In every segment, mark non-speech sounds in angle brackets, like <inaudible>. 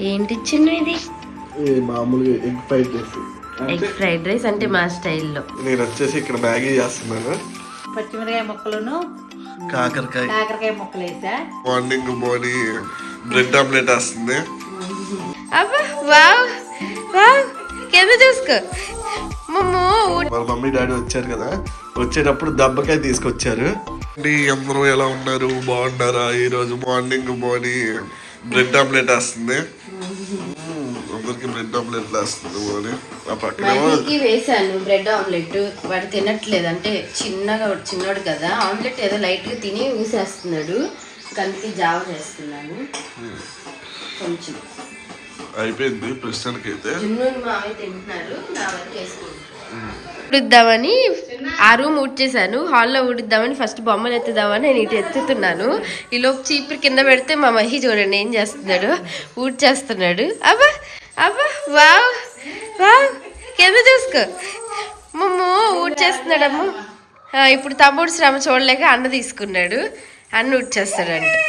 ఏంటి చిన్న ఇది? మామూలుగా egg fried rice. Egg fried rice అంటే మా స్టైల్లో. నేను వచ్చేసి ఇక్కడ మ్యాగీ చేస్తున్నాను. పచ్చిమిరకాయ ముక్కలను కాకరకాయ. కాకరకాయ ముక్కలు వేసా. మార్నింగ్ మార్నింగ్ బ్రెడ్ ఆమ్లెట్ వస్తుంది. అబ్బా వావ్ వావ్. కింద చూసుకో. మమ్మో వాళ్ళ మమ్మీ డాడీ వచ్చారు కదా. వచ్చేటప్పుడు దెబ్బకాయ తీసుకొచ్చారు. అందరూ ఎలా ఉన్నారు? బాగున్నారా? ఈ రోజు మార్నింగ్ మార్నింగ్ బ్రెడ్ ఆమ్లెట్ వస్తుంది. అందరికి బ్రెడ్ ఆమ్లెట్ వేస్తుంది మార్నింగ్ ఆ పక్కనేమో వేసాను బ్రెడ్ ఆమ్లెట్. వాడు తినట్లేదు. అంటే చిన్నగా చిన్నోడు కదా. ఆమ్లెట్ ఏదో లైట్గా తిని ఊసేస్తున్నాడు. అందుకే జావ చేస్తున్నాను. కొంచెం. అయిపోయింది ప్రస్తుతానికి అయితే తింటున్నారు. నా వరకు ఉడిద్దామని ఆ రూమ్ ఊడ్చేసాను హాల్లో ఊడిద్దామని ఫస్ట్ బొమ్మలు ఎత్తుదామని నేను ఇటు ఎత్తుతున్నాను. ఈలోపు చీపురు కింద పెడితే మా మహి చూడండి ఏం చేస్తున్నాడు. ఊడ్చేస్తున్నాడు. అబ్బా! అబ్బా వావ్. వావ్. కింద చూసుకో? మమ్మో ఊడ్చేస్తున్నాడమ్మ ఇప్పుడు తమ్ముడు శ్రమ చూడలేక అన్న తీసుకున్నాడు. అన్న ఊడ్చేస్తాడంట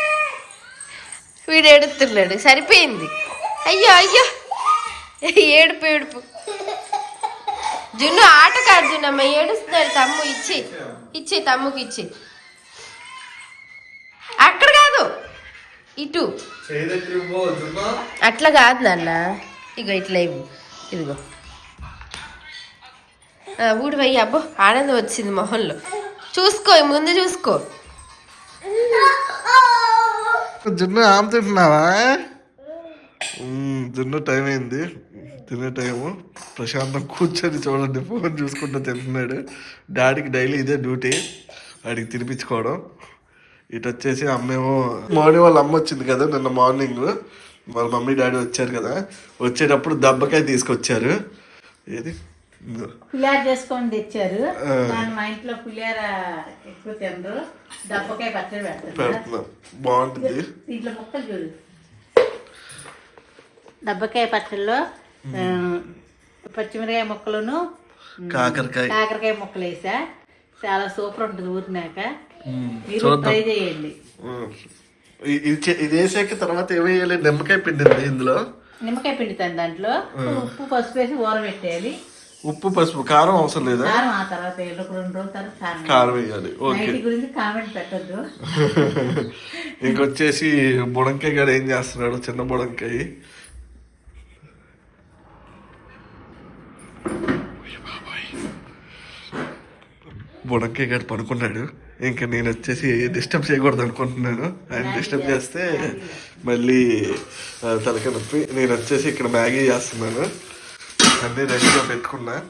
వీడు ఏడుస్తున్నాడు. సరిపోయింది. అయ్యో అయ్యో. ఏడుపు ఏడుపు. జున్ను ఆట కాదు జున్నమ్మ ఏడుస్తున్నాడు తమ్ము. ఇచ్చి. ఇచ్చి తమ్ముకి ఇచ్చి. అక్కడ కాదు. ఇటు. అట్లా కాదు నాన్న. ఇగో ఇట్లా ఇవ్వు. ఇదిగో. ఆ, ఊడి పోయి అబ్బో ఆనందం వచ్చింది మొహంలో. చూసుకో ముందు చూసుకో. జున్ను ఆమె తింటున్నావా? జున్ను టైం అయింది. తినే టైము. ప్రశాంతం కూర్చొని చూడండి ఫోన్ చూసుకుంటూ తింటున్నాడు. డాడీకి డైలీ ఇదే డ్యూటీ వాడికి తినిపించుకోవడం. ఇటు వచ్చేసి అమ్మేమో మార్నింగ్ వాళ్ళ అమ్మ వచ్చింది కదా నిన్న మార్నింగ్. వాళ్ళ మమ్మీ డాడీ వచ్చారు కదా. వచ్చేటప్పుడు దెబ్బకాయ తీసుకొచ్చారు. ఏది. పులిహార చేసుకొని తెచ్చారు. మా ఇంట్లో పులిహార ఎక్కువ తినరు. దప్పకాయ పచ్చడి పెడతారు బాగుంటుంది. దీంట్లో ముక్కలు చూడు. దబ్బకాయ పచ్చడిలో పచ్చిమిరకాయ ముక్కలను కాకరకాయ. కాకరకాయ ముక్కలు వేసా. చాలా సూపర్ ఉంటుంది ఊరినాక. మీరు ట్రై చేయండి. ఇది వేసాక తర్వాత ఏమేయాలి? నిమ్మకాయ పిండింది ఇందులో. నిమ్మకాయ పిండుతాను దాంట్లో. ఉప్పు పసుపు వేసి ఊరబెట్టేయాలి ఉప్పు పసుపు కారం అవసరం లేదా? కారం ఆ తర్వాత రెండు రోజుల తర్వాత కారం వేయాలి. ఓకే. గురించి కామెంట్ పెట్టద్దు. <laughs> ఇంకొచ్చేసి బుడంకాయ గారు ఏం చేస్తున్నాడు? చిన్న బుడంకాయ. బుడంకాయ గారు పడుకున్నాడు ఇంకా నేను వచ్చేసి డిస్టర్బ్ చేయకూడదు అనుకుంటున్నాను. ఆయన డిస్టర్బ్ చేస్తే మళ్ళీ ఆ, తలకాయ నొప్పి. నేను వచ్చేసి ఇక్కడ మ్యాగీ చేస్తున్నాను. అన్నీ రెడీగా పెట్టుకున్నా.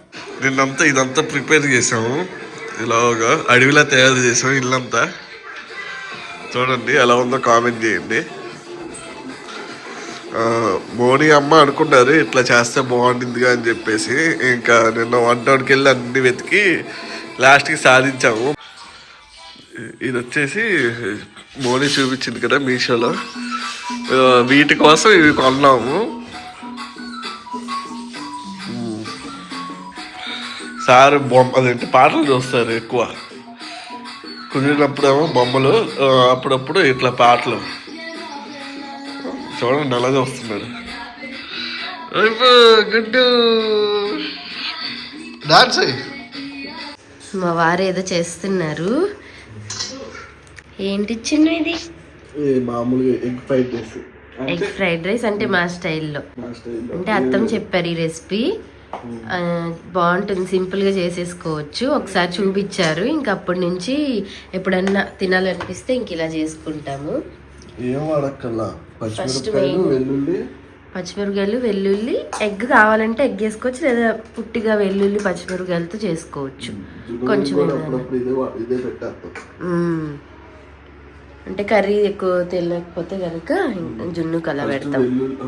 నిన్నంతా ఇదంతా ప్రిపేర్ చేసాము ఇలాగా అడవిలా తయారు చేసాము ఇల్లంతా. చూడండి ఎలా ఉందో కామెంట్ చేయండి. మోనీ అమ్మ అనుకున్నారు ఇట్లా చేస్తే బాగుంటుందిగా అని చెప్పేసి. ఇంకా నిన్న వంటకి వెళ్ళి అన్ని వెతికి లాస్ట్కి సాధించాము. ఇది వచ్చేసి మోడీ చూపించింది కదా మీషోలో. వీటి కోసం ఇవి కొన్నాము. సార్ బొమ్మ అదేంటి పాటలు చూస్తారు ఎక్కువ. కుదిరినప్పుడేమో బొమ్మలు అప్పుడప్పుడు ఇట్లా పాటలు. చూడండి ఎలా వస్తున్నాడు గుడ్ డాన్స్ అయ్యి మా వారు ఏదో చేస్తున్నారు. ఏంటి చిన్న ఇది? మామూలుగా egg fried rice. Egg fried rice అంటే మా స్టైల్లో. అంటే అత్తమ్మ చెప్పారు ఈ రెసిపీ. బాగుంటుంది సింపుల్గా చేసేసుకోవచ్చు. ఒకసారి చూపించారు. ఇంక అప్పటి నుంచి ఎప్పుడన్నా తినాలనిపిస్తే ఇంక ఇలా చేసుకుంటాము. ఏం వాడక్కల్లా పచ్చిమిరపకాయలు, main- వెల్లుల్లి పచ్చిమిరపకాయలు వెల్లుల్లి ఎగ్ కావాలంటే ఎగ్ వేసుకోవచ్చు లేదా పుట్టిగా వెల్లుల్లి పచ్చిమిరపకాయలతో చేసుకోవచ్చు. కొంచెం. అంటే కర్రీ ఎక్కువ తెలియకపోతే కనుక జున్ను కల పెడతాం.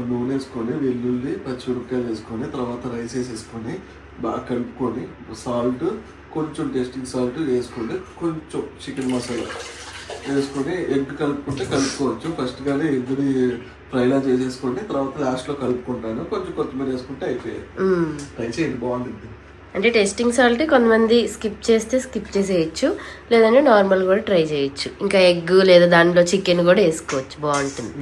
నూనె వేసుకొని వెల్లుల్లి పచ్చిమిరపకాయలు వేసుకొని తర్వాత రైస్ వేసేసుకొని బాగా కలుపుకొని సాల్ట్ కొంచెం టేస్టింగ్ సాల్ట్ వేసుకొని కొంచెం చికెన్ మసాలా. వేసుకొని ఎగ్ కలుపుకుంటే కలుపుకోవచ్చు. ఫస్ట్ కానీ ఎగ్ని ఫ్రైలా చేసేసుకోండి. తర్వాత లాస్ట్లో కలుపుకుంటాను. కొంచెం కొత్తిమీర వేసుకుంటే అయిపోయాయి. ట్రై చేయండి బాగుంటుంది. అంటే టెస్టింగ్ సాల్ట్ కొంతమంది స్కిప్ చేస్తే స్కిప్ చేసేయచ్చు. లేదంటే నార్మల్ కూడా ట్రై చేయొచ్చు. ఇంకా ఎగ్ లేదా దాంట్లో చికెన్ కూడా వేసుకోవచ్చు. బాగుంటుంది.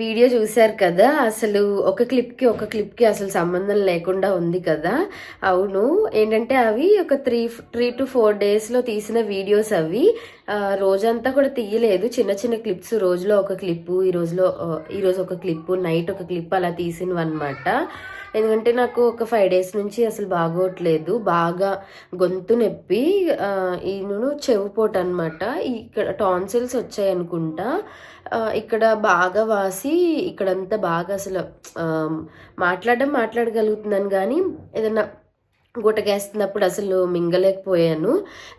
వీడియో చూశారు కదా అసలు ఒక క్లిప్కి ఒక క్లిప్కి అసలు సంబంధం లేకుండా ఉంది కదా. అవును ఏంటంటే అవి ఒక త్రీ త్రీ టు ఫోర్ డేస్లో తీసిన వీడియోస్ అవి. రోజంతా కూడా తీయలేదు. చిన్న చిన్న క్లిప్స్ రోజులో ఒక క్లిప్పు ఈ రోజులో ఈరోజు ఒక క్లిప్పు నైట్ ఒక క్లిప్ అలా తీసినవన్నమాట. ఎందుకంటే నాకు ఒక ఫైవ్ డేస్ నుంచి అసలు బాగోట్లేదు. బాగా గొంతు నొప్పి ఈయనను చెవిపోటు అనమాట ఇక్కడ టాన్సిల్స్ వచ్చాయి అనుకుంటా ఇక్కడ బాగా వాసి ఇక్కడంతా బాగా అసలు మాట్లాడడం మాట్లాడగలుగుతున్నాను కానీ ఏదైనా గుటకేస్తున్నప్పుడు అసలు మింగలేకపోయాను.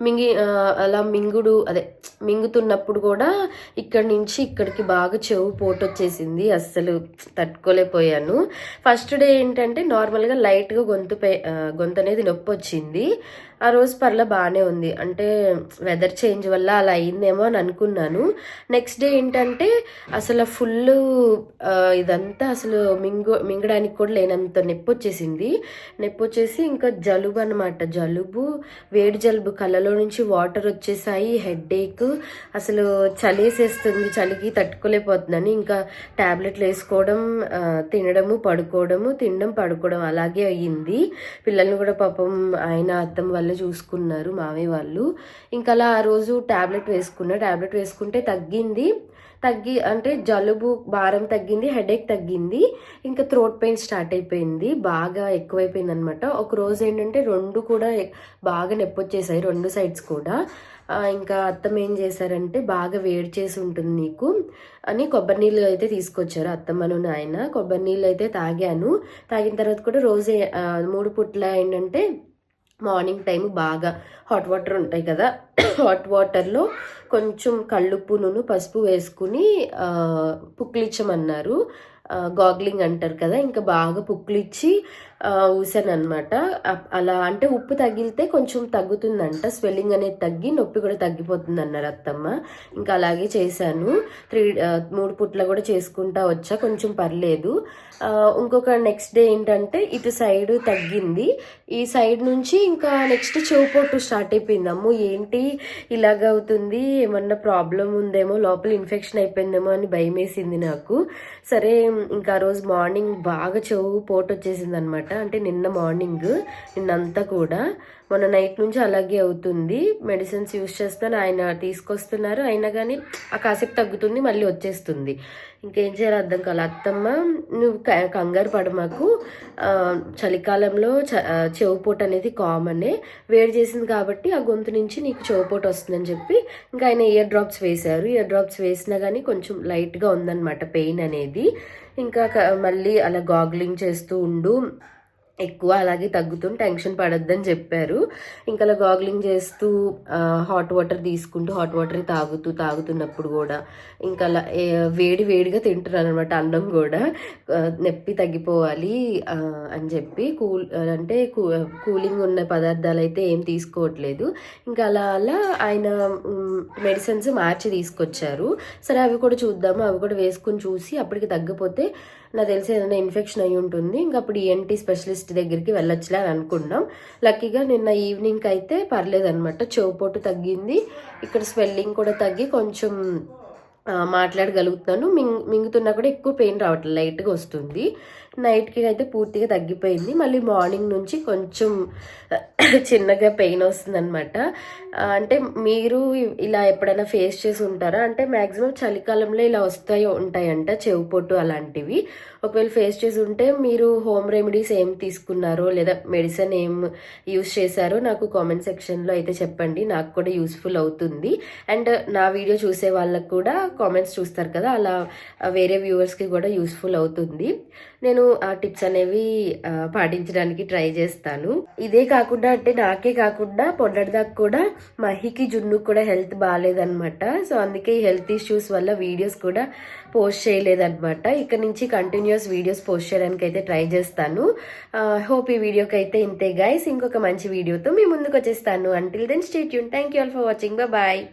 మింగి అలా మింగుడు అదే మింగుతున్నప్పుడు కూడా ఇక్కడి నుంచి ఇక్కడికి బాగా చెవు పోటు వచ్చేసింది అస్సలు తట్టుకోలేకపోయాను. ఫస్ట్ డే ఏంటంటే నార్మల్గా లైట్గా గొంతు పే గొంతు అనేది నొప్పి వచ్చింది ఆ రోజు పర్ల బాగానే ఉంది. అంటే వెదర్ చేంజ్ వల్ల అలా అయిందేమో అని అనుకున్నాను. నెక్స్ట్ డే ఏంటంటే అసలు ఫుల్ ఇదంతా అసలు మింగు మింగడానికి కూడా లేనంత నొప్పి వచ్చేసింది. నొప్పి వచ్చేసి ఇంకా జలుబు అనమాట జలుబు వేడి జలుబు కళ్ళలో నుంచి వాటర్ వచ్చేసాయి హెడ్ ఏక్ అసలు చలేసేస్తుంది చలికి తట్టుకోలేకపోతున్నాను. ఇంకా టాబ్లెట్లు వేసుకోవడం తినడము పడుకోవడము తినడం పడుకోవడం అలాగే అయ్యింది. పిల్లల్ని కూడా పాపం ఆయన అత్తం వాళ్ళు చూసుకున్నారు మామయ్య వాళ్ళు. ఇంకా అలా ఆ రోజు ట్యాబ్లెట్ వేసుకున్నా. టాబ్లెట్ వేసుకుంటే తగ్గింది. తగ్గి అంటే జలుబు భారం తగ్గింది హెడేక్ తగ్గింది. ఇంకా థ్రోట్ పెయిన్ స్టార్ట్ అయిపోయింది. బాగా ఎక్కువైపోయింది అనమాట ఒక రోజు ఏంటంటే రెండు కూడా బాగా నొప్పి వచ్చేసాయి రెండు సైడ్స్ కూడా. ఇంకా అత్తమ్మ ఏం చేశారంటే బాగా వేడి చేసి ఉంటుంది నీకు అని కొబ్బరి నీళ్ళు అయితే తీసుకొచ్చారు అత్తమ్మను నాయన. కొబ్బరి నీళ్ళు అయితే తాగాను. తాగిన తర్వాత కూడా రోజే మూడు పుట్ల ఏంటంటే మార్నింగ్ టైం బాగా హాట్ వాటర్ ఉంటాయి కదా <coughs> హాట్ వాటర్లో కొంచెం కళ్ళుప్పును పసుపు వేసుకుని పుక్కిలిచ్చమన్నారు. గాగ్లింగ్ అంటారు కదా ఇంకా బాగా పుక్కిలిచ్చి ఊసాను అనమాట అలా అంటే ఉప్పు తగిలితే కొంచెం తగ్గుతుందంట స్వెల్లింగ్ అనేది తగ్గి నొప్పి కూడా తగ్గిపోతుంది అన్నారు అత్తమ్మ. ఇంకా అలాగే చేశాను. త్రీ మూడు పుట్ల కూడా చేసుకుంటా వచ్చా కొంచెం పర్లేదు. ఇంకొక నెక్స్ట్ డే ఏంటంటే ఇటు సైడ్ తగ్గింది. ఈ సైడ్ నుంచి ఇంకా నెక్స్ట్ చెవుపోటు స్టార్ట్ అయిపోయింది. అమ్మో ఏంటి ఇలాగ అవుతుంది ఏమన్నా ప్రాబ్లం ఉందేమో లోపల ఇన్ఫెక్షన్ అయిపోయిందేమో అని భయం వేసింది నాకు. సరే ఇంకా రోజు మార్నింగ్ బాగా చెవు పోటు వచ్చేసింది అనమాట అంటే నిన్న మార్నింగ్ నిన్నంతా కూడా. మొన్న నైట్ నుంచి అలాగే అవుతుంది. మెడిసిన్స్ యూస్ చేస్తాను ఆయన తీసుకొస్తున్నారు. అయినా కానీ ఆ కాసేపు తగ్గుతుంది మళ్ళీ వచ్చేస్తుంది. ఇంకేం చేయాలి అర్థం కాలే. అత్తమ్మ నువ్వు క- కంగారు పడమాకు మాకు. చలికాలంలో చ- చెవుపోటు అనేది కామనే. వేడి చేసింది కాబట్టి ఆ గొంతు నుంచి నీకు చెవుపోటు వస్తుందని చెప్పి ఇంకా ఆయన ఇయర్ డ్రాప్స్ వేశారు. ఇయర్ డ్రాప్స్ వేసినా కానీ కొంచెం లైట్గా ఉందన్నమాట పెయిన్ అనేది. ఇంకా మళ్ళీ అలా గాగ్లింగ్ చేస్తూ ఉండు. ఎక్కువ అలాగే తగ్గుతుంది టెన్షన్ పడొద్దని చెప్పారు. ఇంకా అలా గాగ్లింగ్ చేస్తూ హాట్ వాటర్ తీసుకుంటూ హాట్ వాటర్ తాగుతూ తాగుతున్నప్పుడు కూడా ఇంకా అలా వేడి వేడిగా తింటున్నాను అనమాట అన్నం కూడా. నొప్పి తగ్గిపోవాలి అని చెప్పి కూల్ అంటే కూలింగ్ ఉన్న పదార్థాలు అయితే ఏం తీసుకోవట్లేదు. ఇంకా అలా అలా ఆయన మెడిసిన్స్ మార్చి తీసుకొచ్చారు. సరే అవి కూడా చూద్దాము అవి కూడా వేసుకుని చూసి అప్పటికి తగ్గిపోతే నాకు తెలిసి ఏదైనా ఇన్ఫెక్షన్ అయి ఉంటుంది. ఇంకా అప్పుడు ఈఎన్టీ స్పెషలిస్ట్ దగ్గరికి వెళ్ళొచ్చులే అని అనుకున్నాం. లక్కీగా నిన్న ఈవినింగ్ అయితే పర్లేదు అనమాట చెవుపోటు తగ్గింది. ఇక్కడ స్వెల్లింగ్ కూడా తగ్గి కొంచెం మాట్లాడగలుగుతున్నాను. మింగ్ మింగుతున్నా కూడా ఎక్కువ పెయిన్ రావట్లేదు. లైట్గా వస్తుంది. నైట్కి అయితే పూర్తిగా తగ్గిపోయింది. మళ్ళీ మార్నింగ్ నుంచి కొంచెం <coughs> చిన్నగా పెయిన్ వస్తుంది అనమాట అంటే మీరు ఇలా ఎప్పుడైనా ఫేస్ చేసి ఉంటారా? అంటే మ్యాక్సిమం చలికాలంలో ఇలా వస్తాయి ఉంటాయంట. చెవుపొట్టు అలాంటివి. ఒకవేళ ఫేస్ చేసి ఉంటే మీరు హోమ్ రెమెడీస్ ఏం తీసుకున్నారో లేదా మెడిసిన్ ఏం యూస్ చేశారో నాకు కామెంట్ సెక్షన్లో అయితే చెప్పండి. నాకు కూడా యూస్ఫుల్ అవుతుంది. అండ్ నా వీడియో చూసే వాళ్ళకు కూడా కామెంట్స్ చూస్తారు కదా అలా వేరే వ్యూవర్స్కి కూడా యూస్ఫుల్ అవుతుంది. నేను ఆ టిప్స్ అనేవి పాటించడానికి ట్రై చేస్తాను. ఇదే కాకుండా అంటే నాకే కాకుండా పొన్నటిదాకా కూడా మహికి జున్ను కూడా హెల్త్ బాగాలేదనమాట సో అందుకే ఈ హెల్త్ ఇష్యూస్ వల్ల వీడియోస్ కూడా పోస్ట్ చేయలేదనమాట ఇక్కడ నుంచి కంటిన్యూస్ వీడియోస్ పోస్ట్ చేయడానికి అయితే ట్రై చేస్తాను. హోప్ ఈ వీడియోకి అయితే ఇంతే గైస్ ఇంకొక మంచి వీడియోతో మీ ముందుకు వచ్చేస్తాను. Until then stay Yoon thank you all for watching bye